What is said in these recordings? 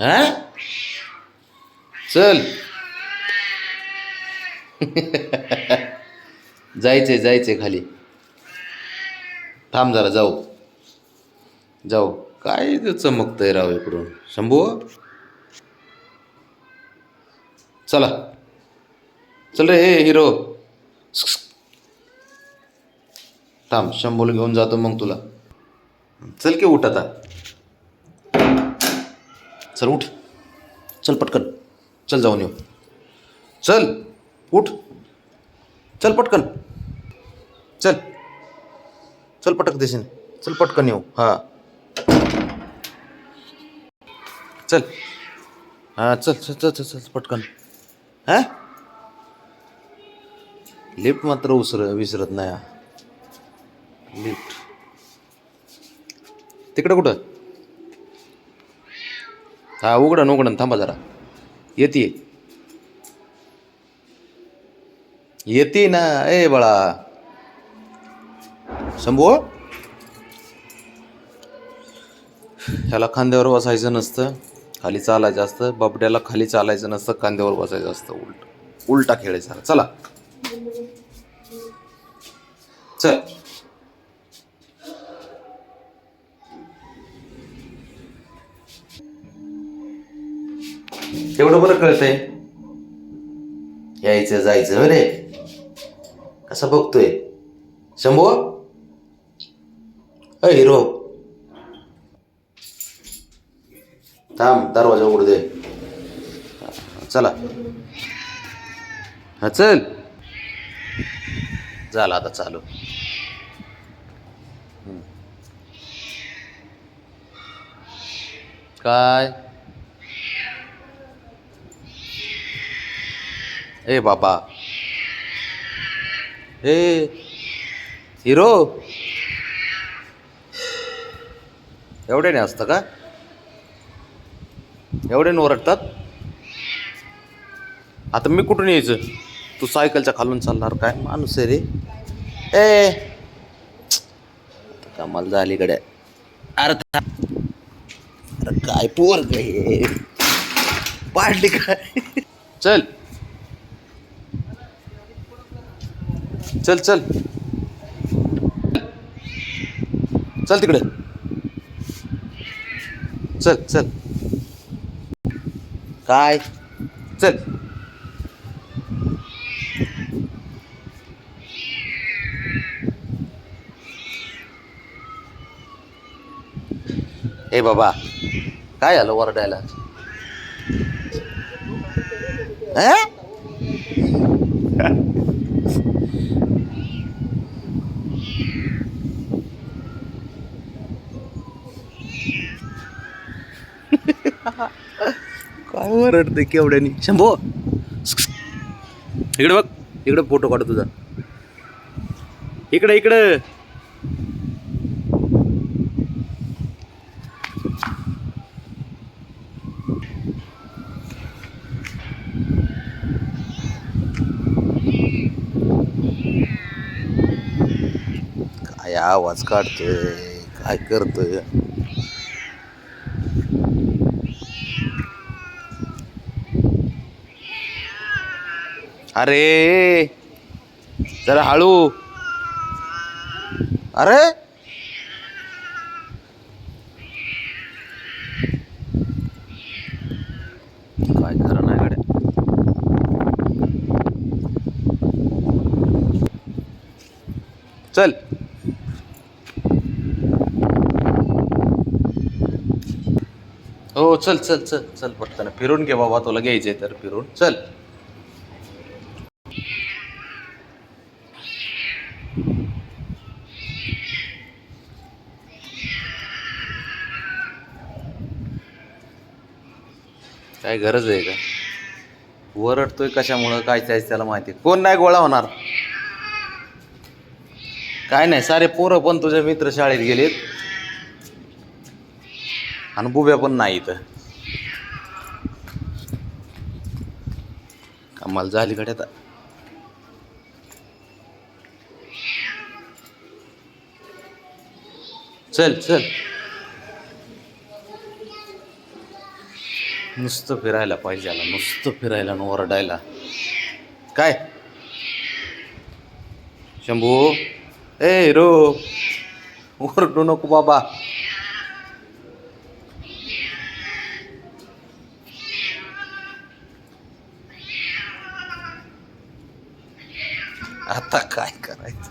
हा? चल. जायचंय जायचंय खाली. थांब जरा जाऊ. जाऊ. काय चमकतंय राव इकडून? शंभू? चला. चल रे हे हिरो. थांब शंभूला घेऊन जातो मग तुला. चल की उठ आता. चल उठ. चल पटकन. चल जाऊन येऊ. चल उठ. चल पटकन. चल. चल पटक देशील चल पटकन येऊ. हां. चल. हां चल चल चल चल चल पटकन. हां? लिफ्ट मात्र उसर विसरत नाही हा. लिफ्ट. तिकडं कुठं? हा उघडन उघडन थांबा जरा. येते. येते ना ए बाळा. शंभू? ह्याला खांद्यावर बसायचं नसतं. खाली चालायचं असतं. बबड्याला खाली चालायचं नसतं. खांद्यावर बसायचं असतं. उलट उलटा खेळ आहे चला. चल. तेवढं बरं कळतंय? यायचं जायचं हो रे कसं बघतोय? शंभो? अ हिरो. थांब दरवाजा उघडू दे. चला. हा चल. झाला आता चालू. काय? ए बाबा. ए हिरो. एवढे नाही असतं का? एवढ्याने ओरडतात? आता मी कुठून यायचं? तू सायकलच्या खालून चालणार काय? माणूस आहे रे. ए. आता कमाल झाली गड्या अरे अरे काय पोर हे? पार्टी काय? चल. चल चल. चल तिकडे. चल चल. काय? चल. ए बाबा काय झालं ओरडायला? अं? रडते ओरडते शंभो! इकडे बघ इकडे फोटो काढ तुझा. इकडे इकडे. काय आवाज काढतोय? काय करतोय? अरे जरा हळू. अरे. काय खरं नाही गाड्या. चल. हो चल चल चल चल पटकन. फिरून घे बाबा तुला घ्यायचंय तर फिरून. चल. काय गरज आहे का? वरडतोय कशामुळं? काय त्याच त्याला माहिती कोण नाही गोळा होणार? काय नाही सारे पोरं पण तुझे मित्र शाळेत गेलेत. आणि बुब्या पण नाही इथं. कमाल झाली कडे आता. चल चल. नुसतं फिरायला पाहिजे आला नुसतं फिरायला न ओरडायला. काय? शंभू? ए हिरो! ओरडू नको बाबा. आता काय करायचं?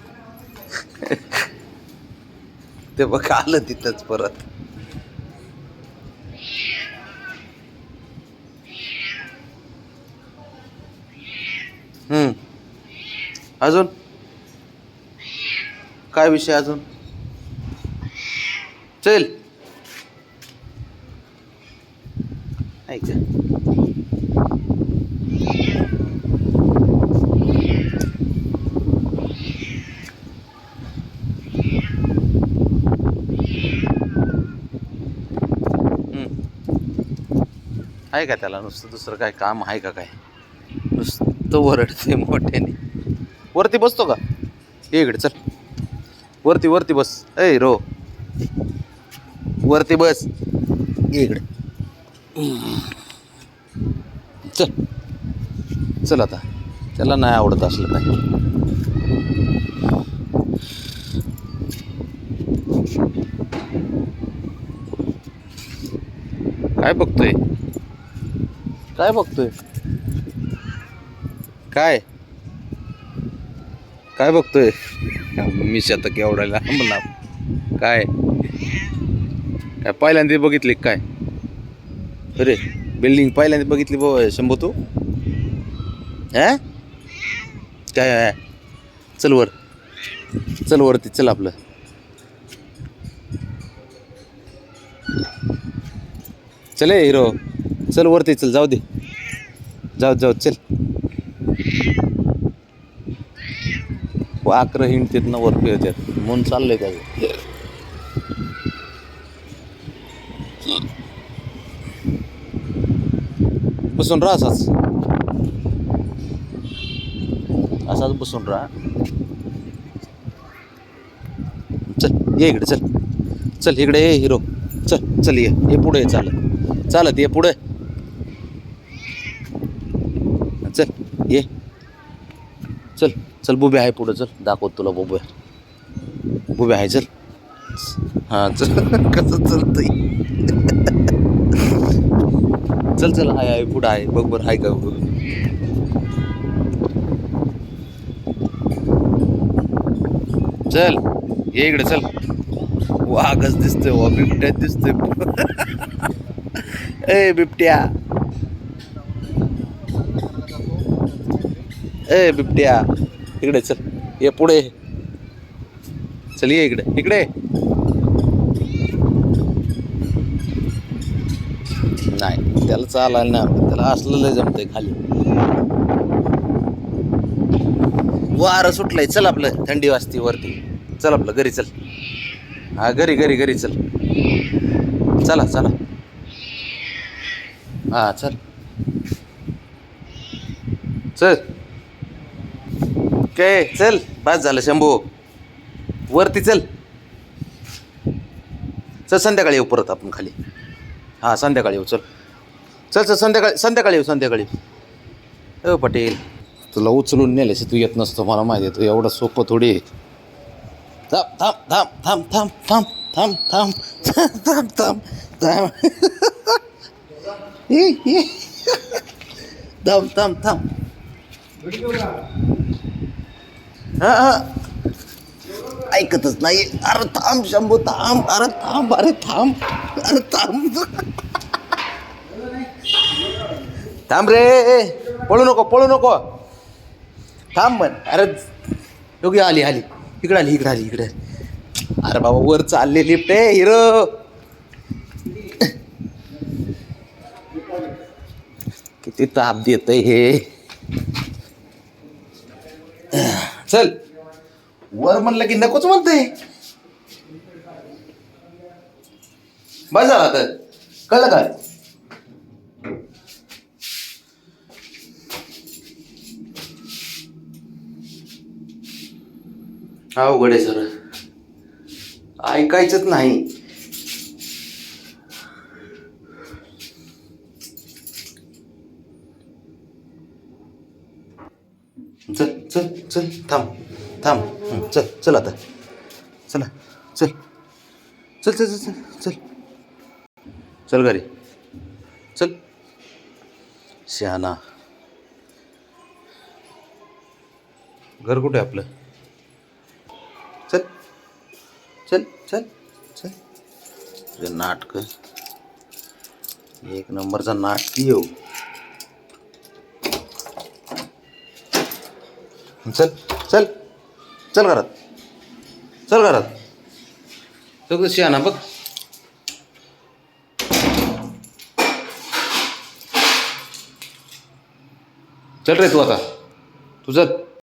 ते बघ आलं तिथंच परत. अजून? काय विषय अजून? चल. ऐक आहे का त्याला? नुसतं दुसरं काय काम आहे का काय? नुसतं वरडते मोठ्याने. वरती बसतो का? ये इकडे चल. वरती वरती बस. ए रो. वरती बस. ये इकडे. चल. चल आता. त्याला नाही आवडत असलं काय काय बघतोय? काय बघतोय? काय? काय बघतोय? मी शतक एवढायला म्हणा. काय? काय पहिल्यांदा बघितली काय? अरे बिल्डिंग पहिल्यांदा बघितली बो शंभू तू. हा? काय चल वर. चल वरती चल आपलं. चल ए हिरो. चल वरती चल जाऊ दे. जाऊ जाऊ चल. वाकर हिंडतेत तिथनं वर फिरतात म्हणून चाललंय काय? बसून राहा असाच. असाच बसून राहा. चल ये इकडे चल. चल इकडे ये हिरो. चल चल ये. ये पुढे ये चालत. चालत ये पुढे. चल ये. चल. चल बुबे आहे पुढं चल दाखवत तुला बुबे. बुबे आहे चल. हां चल. कसं चलतंय? चल चल हाय आहे पुढं आहे. बघ बरं आहे का चल ये इकडे चल. वाघच दिसतोय वा बिबट्यात दिसतोय. ए बिबट्या. ए बिबट्या. इकडे चल. ये पुढे. चल ये इकडे. इकडे. नाही त्याला चालायला नाही त्याला असलेलं जमतंय खाली. वारं सुटलंय. चल आपलं थंडी वाजती वरती. चल आपलं घरी चल. हा घरी घरी घरी चल. चला चला. हा चल. चल. काय चल बस झालं शंभू वरती चल चल संध्याकाळी येऊ परत आपण खाली हां संध्याकाळी येऊ चल चल चल संध्याकाळी संध्याकाळी येऊ संध्याकाळी हो पटेल तुला उचलून नेल्याशी तू येत नसतो मला माहिती आहे तू एवढं सोपं थोडी आहे. थांब थांब थांब थांब थांब थांब थांब थांब थांब थांब थांब थांब थांब थांब ऐकतच नाही. अरे थांब शंभू थांब. अरे थांब अरे थांब. अरे थांब. थांब रे. पळू नको पळू नको. थांब म्हण. अरे योगी आली आली. इकडे आली इकडे आली इकडे अरे बाबा वर चालले लिफ्ट आहे हिरो. किती ताप देत हे. चल. वर म्हणलं की नकोच म्हणते बस झालं तर कळलं काय अवघड आहे सर. ऐकायचंच नाही. चल चल थांब थांब. चल चल आता. चला चल. चल चल चल चल. चल चल घरी. चल. शहाणा घर कुठे आहे आपलं? चल. चल चल चल. तुझे नाटक. एक नंबरचा नाटकी येऊ. चल चल. चल घरात. चल घरात. सगळं शहाणा बघ. चल रे तू आता. तू चल.